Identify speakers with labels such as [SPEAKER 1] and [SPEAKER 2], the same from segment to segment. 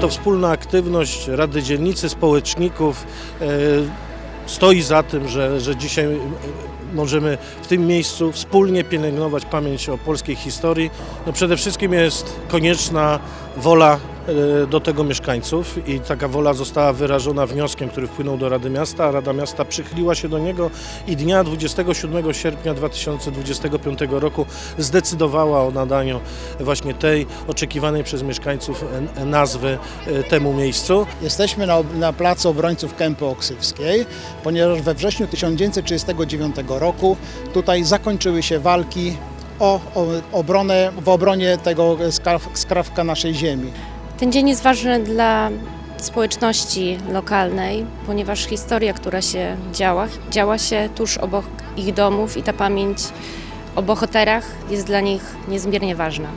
[SPEAKER 1] To wspólna aktywność Rady Dzielnicy, społeczników e, stoi za tym, że, że dzisiaj możemy w tym miejscu wspólnie pielęgnować pamięć o polskiej historii. No przede wszystkim jest konieczna wola do tego mieszkańców i taka wola została wyrażona wnioskiem, który wpłynął do Rady Miasta, Rada Miasta przychyliła się do niego i dnia 27 sierpnia 2025 roku zdecydowała o nadaniu właśnie tej oczekiwanej przez mieszkańców e, nazwy e, temu miejscu.
[SPEAKER 2] Jesteśmy na, na placu obrońców Kępy Oksywskiej, ponieważ we wrześniu 1939 roku tutaj zakończyły się walki o, o obronę, w obronie tego skraw, skrawka naszej ziemi.
[SPEAKER 3] Ten dzień jest ważny dla społeczności lokalnej, ponieważ historia, która się działa, działa się tuż obok ich domów i ta pamięć o bohaterach jest dla nich niezmiernie ważna.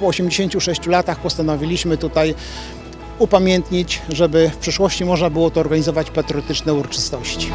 [SPEAKER 2] Po 86 latach postanowiliśmy tutaj upamiętnić, żeby w przyszłości można było to organizować patriotyczne uroczystości.